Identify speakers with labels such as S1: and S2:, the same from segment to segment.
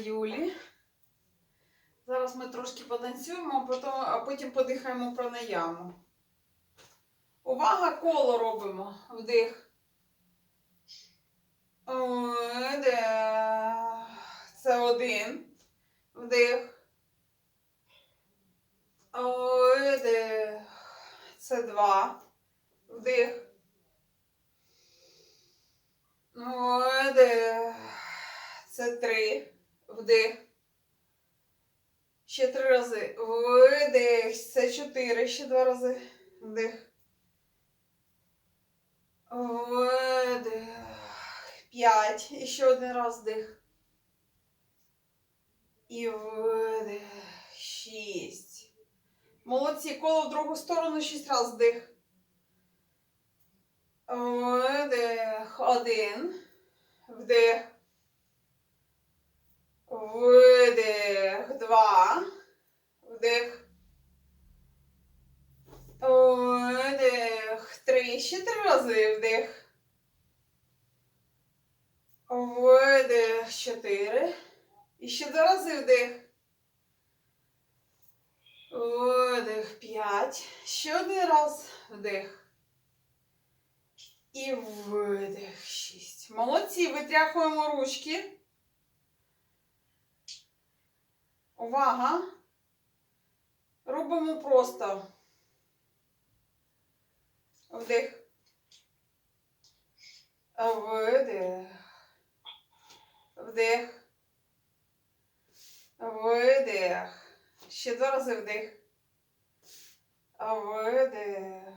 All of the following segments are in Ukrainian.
S1: Юлі. Зараз ми трошки потанцюємо, а потім, подихаємо пранаяму. Увага, коло робимо. Вдих. Вдих. Це один. Вдих. Вдих. Це два. Вдих. Вдих. Це три. Вдих. Ще три рази. Видих. Це чотири. Ще два рази. Вдих. Видих. П'ять. І ще один раз вдих. І видих. Шість. Молодці. Коло в другу сторону шість раз вдих. Видих. Один. Вдих. Видих. Два. Вдих. Видих. Три. Ще три рази вдих. Видих. Чотири. І ще два рази вдих. Видих. П'ять. Ще один раз вдих. І видих. Шість. Молодці. Витряхуємо ручки. Увага. Робимо просто. Вдих. Видих. Вдих. Видих. Ще два рази вдих. Видих.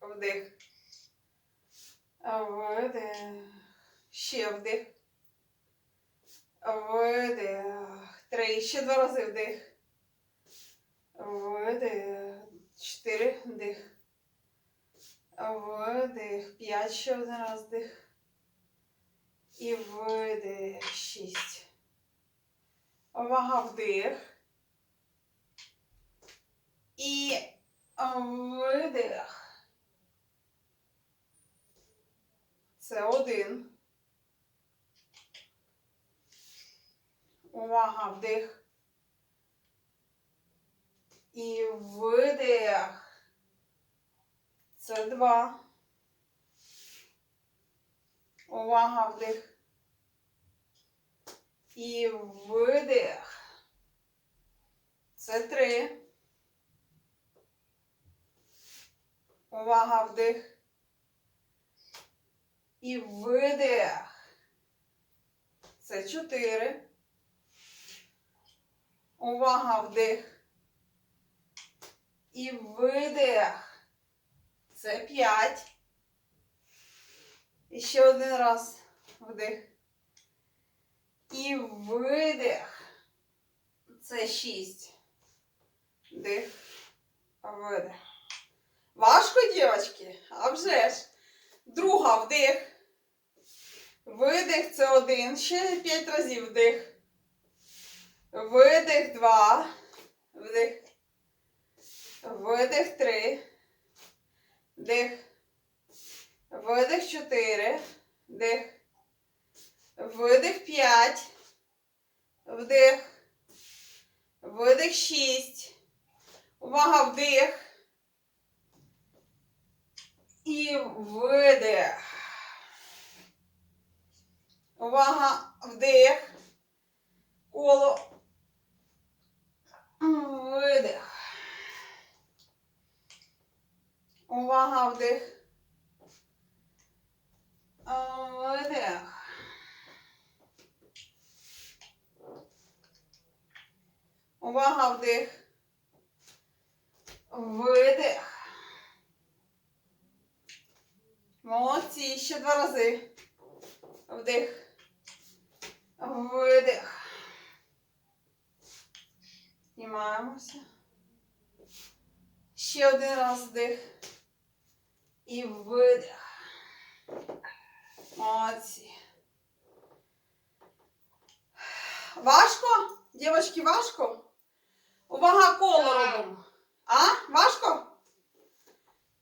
S1: Вдих. Видих. Ще вдих. Видих. Три. Ще два рази вдих. Видих. Чотири. Вдих. Видих. П'ять. Ще один раз вдих. І видих. Шість. Увага вдих. І видих. Це один. Увага, вдих. І видих. Це два. Увага, вдих. І видих. Це три. Увага, вдих. І видих. Це чотири. Увага, вдих. І видих. Це п'ять. І ще один раз вдих. І видих. Це шість. Вдих. Видих. Важко, дівчатки? А вже ж. Друга вдих. Видих це один. Ще п'ять разів вдих. Видих два. Вдих. Видих три. Вдих. Видих чотири. Вдих. Видих п'ять. Вдих. Видих шість. Увага, вдих. І видих. Увага, вдих. Коло. Видих. Увага, вдих. Видих. Увага, вдих. Видих. Молодці. Ще два рази. Вдих. Видих. Знімаємося. Ще один раз вдих. І видих. Молодці. Важко? Дівчатки, важко? Увага, коло робимо. А? Важко?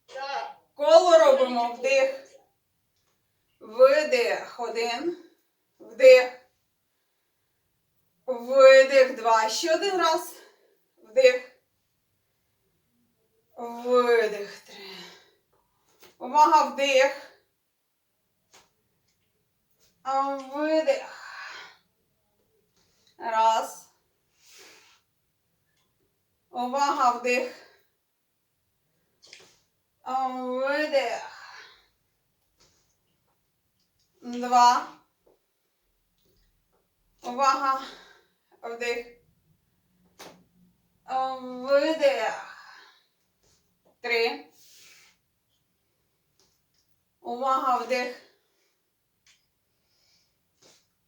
S2: Так.
S1: Коло робимо. Вдих. Видих. Один. Вдих. Видих. Два. Ще один раз. Вдих. Видих. Три. Увага, вдих. Видих. Раз. Увага, вдих. Видих. Два. Увага. Вдих. А, Видих. Три. Увага, вдих.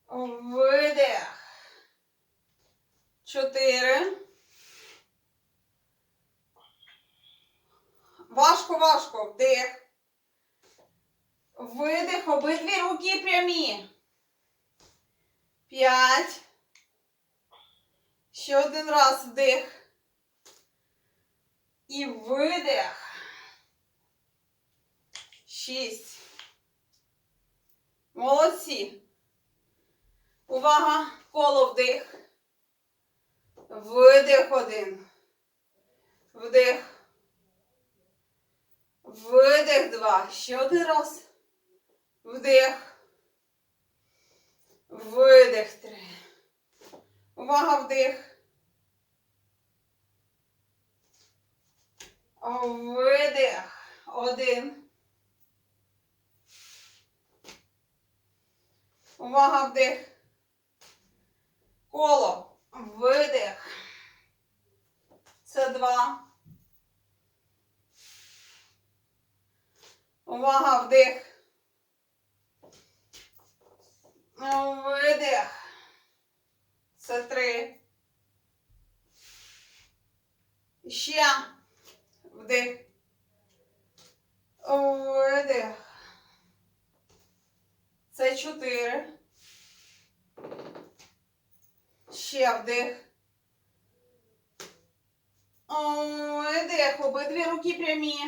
S1: Видих. Чотири. Важко, важко. Вдих. Видих. Обидві руки прямі. П'ять. Ще один раз вдих. І видих. Шість. Молодці. Увага. Коло вдих. Видих один. Вдих. Видих два. Ще один раз. Вдих. Видих три. Увага, вдих. Видих. Один. Увага, вдих. Коло. Видих. Це два. Увага, вдих. Видих. Це три. Ще. Вдих. Видих. Це чотири. Ще вдих. Видих. Обидві руки прямі.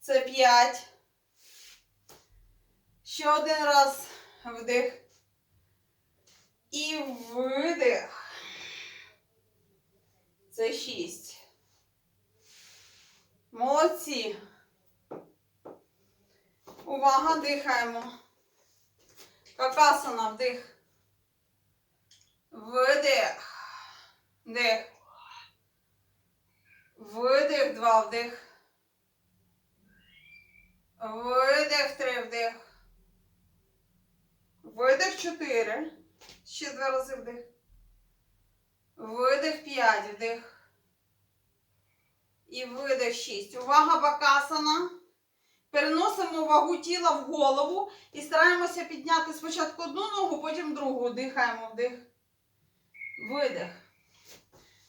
S1: Це п'ять. Ще один раз вдих. І видих. Це шість. Молодці. Увага, дихаємо. Какасана, вдих. Видих. Вдих. Видих, два, вдих. Видих, три, вдих. Видих, чотири. Ще два рази вдих. Видих, п'ять, вдих. І видих, шість. Увага, бакасана. Переносимо вагу тіла в голову і стараємося підняти спочатку одну ногу, потім другу. Дихаємо вдих. Видих.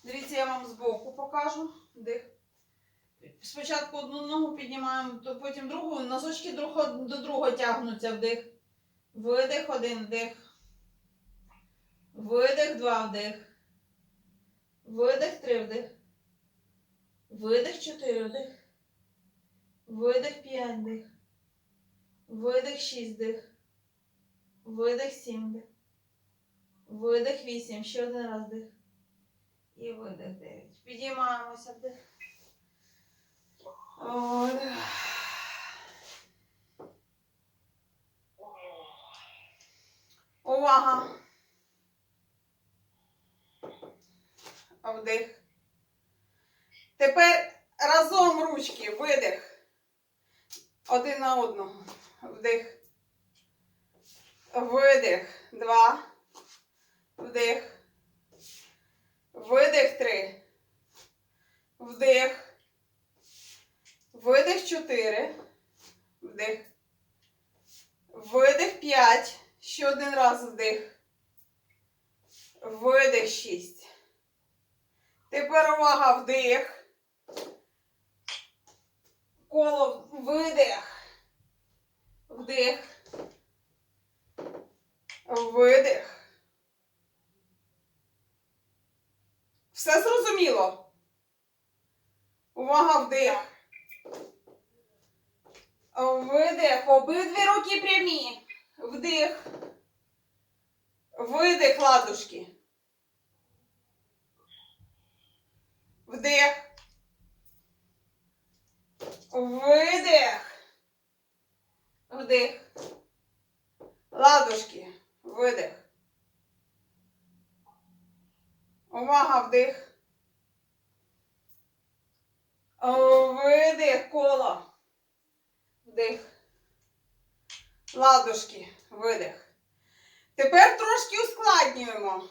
S1: Дивіться, я вам збоку покажу. Вдих. Спочатку одну ногу піднімаємо, потім другу. Носочки до другого тягнуться вдих. Видих, один вдих. Видих, два вдих. Видих, три вдих. Видих, чотири вдих. Видих, п'ять вдих. Видих, шість вдих. Видих, сім вдих. Видих, вісім. Ще один раз вдих. І видих, дев'ять. Підіймаємося вдих. Видих. Увага. Вдих. Тепер разом ручки. Видих. Один на одного. Вдих. Видих. Два. Вдих. Видих три. Вдих. Видих чотири. Вдих. Видих п'ять. Ще один раз вдих. Видих шість. Тепер увага вдих. Коло видих. Вдих. Видих. Все зрозуміло? Увага вдих. Видих. Обидві руки прямі. Вдих. Видих ладушки. Вдих. Видих. Вдих. Ладушки. Видих. Увага, вдих. Видих, коло. Вдих. Ладушки. Видих. Тепер трошки ускладнюємо.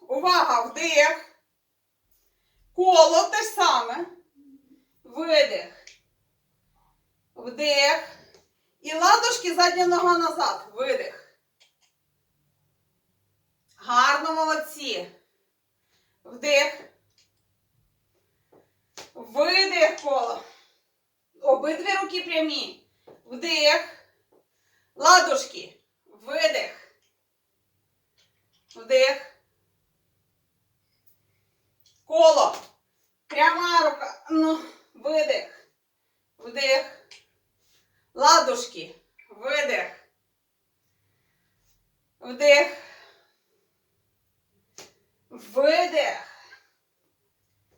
S1: Увага, вдих. Коло те саме. Видих. Вдих. І ладошки задня нога назад. Видих. Гарно молодці. Вдих. Видих коло. Обидві руки прямі. Вдих. Ладошки. Видих. Вдих. Коло. Пряма рука. Ну, видих. Вдих. Ладушки. Видих. Вдих. Видих.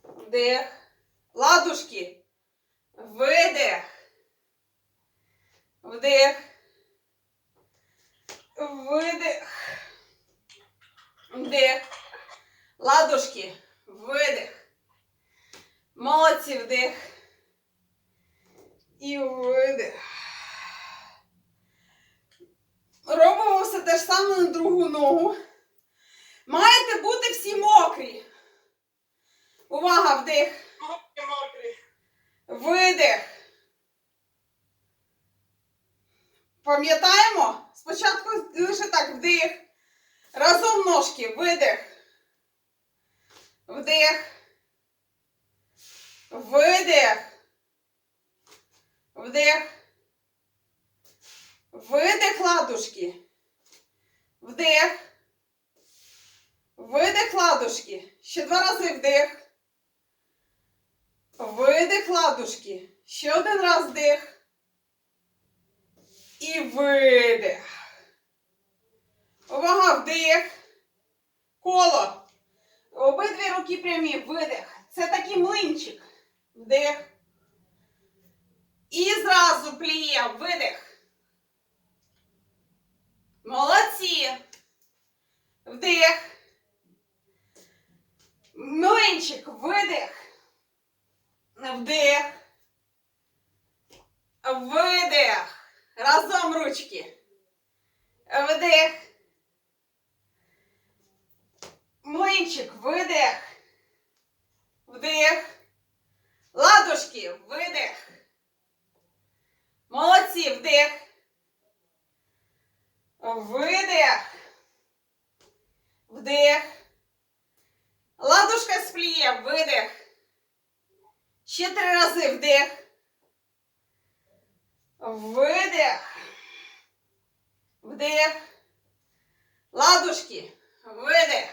S1: Вдих. Ладушки. Видих. Вдих. Видих. Вдих. Ладушки. Видих. Молодці, вдих. І видих. Саме на другу ногу. Маєте бути всі мокрі. Увага, вдих.
S2: Мокрі.
S1: Видих. Пам'ятаємо? Спочатку лише так вдих. Разом ножки. Видих. Вдих. Видих. Вдих. Видих ладушки. Вдих. Видих ладушки. Ще два рази вдих. Видих ладушки. Ще один раз вдих. І видих. Увага, вдих. Коло. Обидві руки прямі. Видих. Це такий млинчик. Вдих. І зразу пліє. Видих. Молодці. Вдих. Млинчик. Видих. Вдих. Видих. Разом ручки. Вдих. Млинчик. Видих. Вдих. Ладушки. Видих. Молодці. Вдих. Видих. Вдих. Ладушка спліє. Видих. Ще три рази вдих. Видих. Вдих. Ладушки. Видих.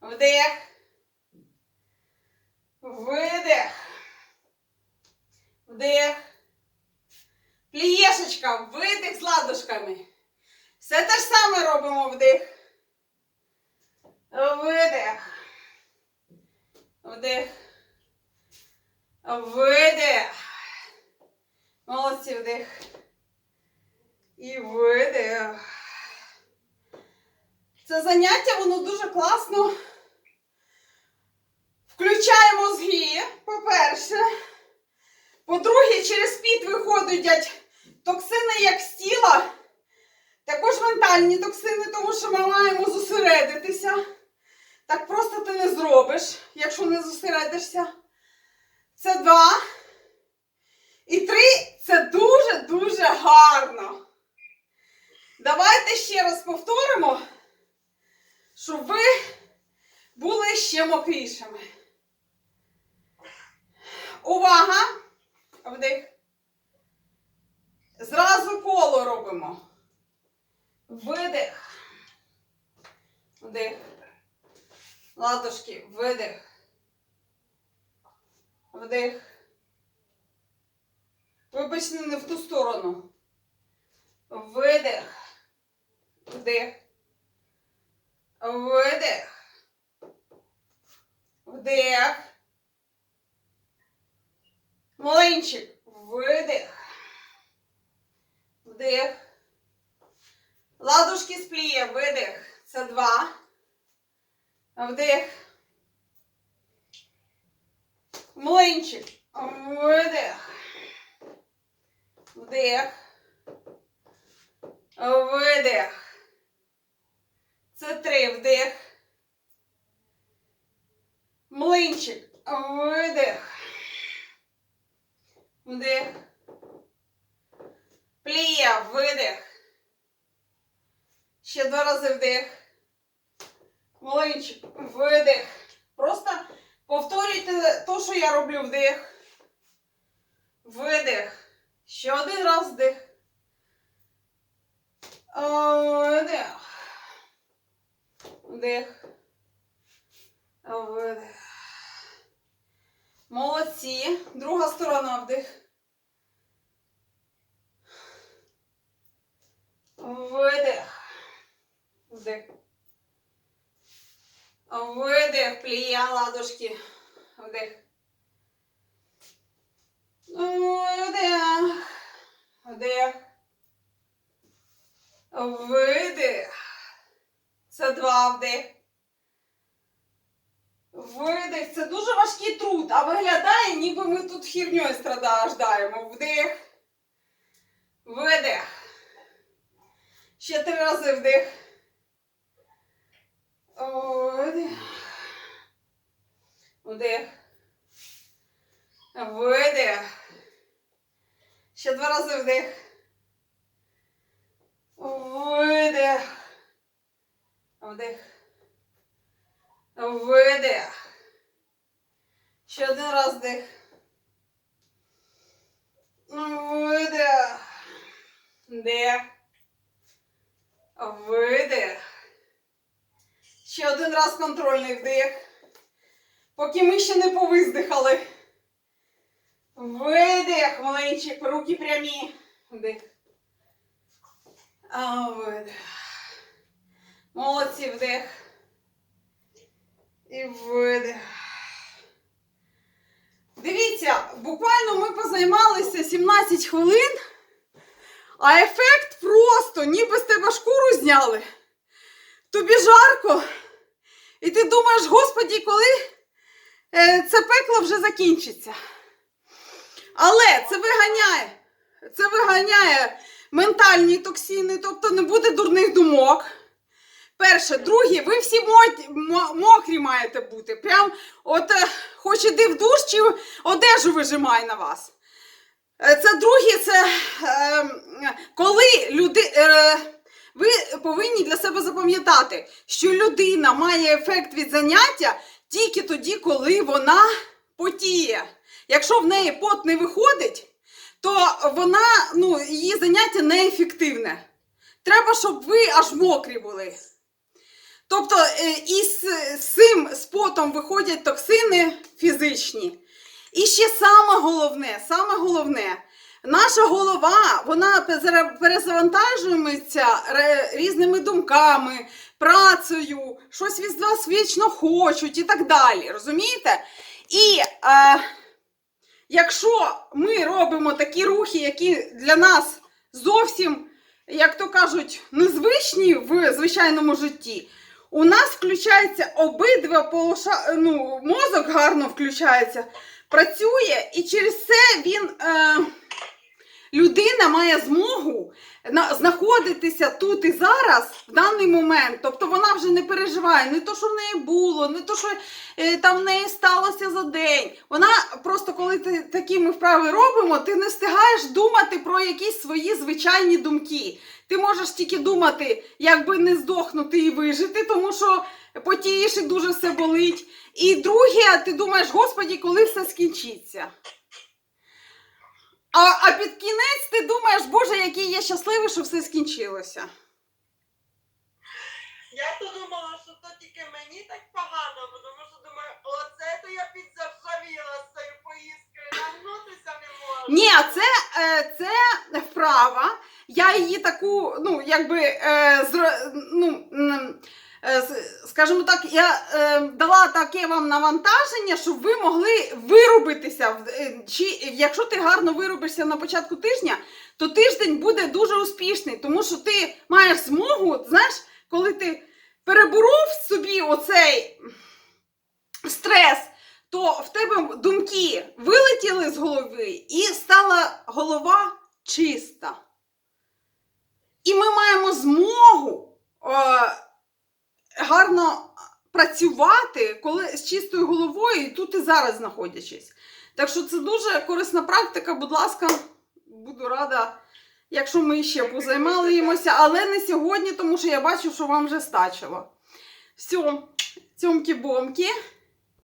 S1: Вдих. Видих. Вдих. Плієшечка. Видих з ладушками. Все те ж саме робимо вдих. Видих. Вдих. Видих. Молодці, вдих. І видих. Це заняття, воно дуже класно. Включає мозги, по-перше. По-друге, через піт виходять токсини як з тіла, також ментальні токсини, тому що ми маємо зосередитися. Так просто ти не зробиш, якщо не зосередишся. Це два. І три це дуже-дуже гарно. Давайте ще раз повторимо, щоб ви були ще мокрішими. Увага! Вдих. Зразу коло робимо. Видих. Вдих. Ладошки. Видих. Вдих. Вибачте, не в ту сторону. Видих. Вдих. Видих. Вдих. Млинчик. Видих. Вдих. Ладушки з пліє. Видих. Це два. Вдих. Млинчик. Видих. Вдих. Видих. Це три. Вдих. Млинчик. Видих. Вдих. Плія. Видих. Ще два рази вдих. Млинчик. Видих. Просто повторюйте те, що я роблю. Вдих. Видих. Ще один раз вдих. Вдих. Вдих. Видих. Молодці. Друга сторона вдих. Видих. Вдих. Видих. Плія ладошки. Вдих. Вдих. Вдих. Видих. Це два вдих. Видих. Це дуже важкий труд, а виглядає, ніби ми тут хірньою страждаємо. Вдих. Видих. Ще три рази вдих. Вдих. Видих. Ще два рази вдих. Видих. Вдих. Видих. Ще один раз вдих. Видих. Вдих. Видих. Ще один раз контрольний вдих. Поки ми ще не повиздихали. Видих, маленький, руки прямі. Вдих. А, видих. Молодці, вдих. І видих. Дивіться, буквально ми позаймалися 17 хвилин, а ефект просто, ніби з тебе шкуру зняли. Тобі жарко. І ти думаєш, господі, коли е, це пекло вже закінчиться. Але це виганяє. Це виганяє ментальні токсини, тобто не буде дурних думок. Перше, друге, ви всі мо- мо- мокрі маєте бути. Прям от е, хоч іди в душ, чи одежу вижимай на вас. Е, Це друге, це е, коли люди. Е, ви повинні для себе запам'ятати, що людина має ефект від заняття тільки тоді, коли вона потіє. Якщо в неї пот не виходить, то вона, ну, її заняття неефективне. Треба, щоб ви аж мокрі були. Тобто е, із з цим спотом виходять токсини фізичні. І ще саме головне, саме головне, наша голова, вона перезавантажується різними думками, працею, щось від вас вічно хочуть і так далі. Розумієте? І е, якщо ми робимо такі рухи, які для нас зовсім, як то кажуть, незвичні в звичайному житті, у нас включається обидва полоша, ну, мозок гарно включається, працює, і через це він. Е, Людина має змогу на, знаходитися тут і зараз в даний момент. Тобто вона вже не переживає не то, що в неї було, не то, що е, там в неї сталося за день. Вона просто, коли ти такі ми вправи робимо, ти не встигаєш думати про якісь свої звичайні думки. Ти можеш тільки думати, як би не здохнути і вижити, тому що потієш і дуже все болить. І друге, ти думаєш, господі, коли все скінчиться. А, а під кінець ти думаєш, Боже, який я щасливий, що все скінчилося.
S2: Я то думала, що то тільки мені так погано, бо тому що думаю, оце то я підзаржавіла з цією поїздкою, нагнутися не можу.
S1: Ні, це, е, це вправа. Я її таку, ну, якби, е, зро, ну, е, скажімо так, я е, дала таке вам навантаження, щоб ви могли виробитися. Е, Чи якщо ти гарно виробишся на початку тижня, то тиждень буде дуже успішний, тому що ти маєш змогу, знаєш, коли ти переборов собі оцей стрес, то в тебе думки вилетіли з голови і стала голова чиста. І ми маємо змогу е, гарно працювати коли, з чистою головою і тут і зараз знаходячись. Так що це дуже корисна практика. Будь ласка, буду рада, якщо ми ще позаймаємося, але не сьогодні, тому що я бачу, що вам вже стачило. Все, цьомки-бомки.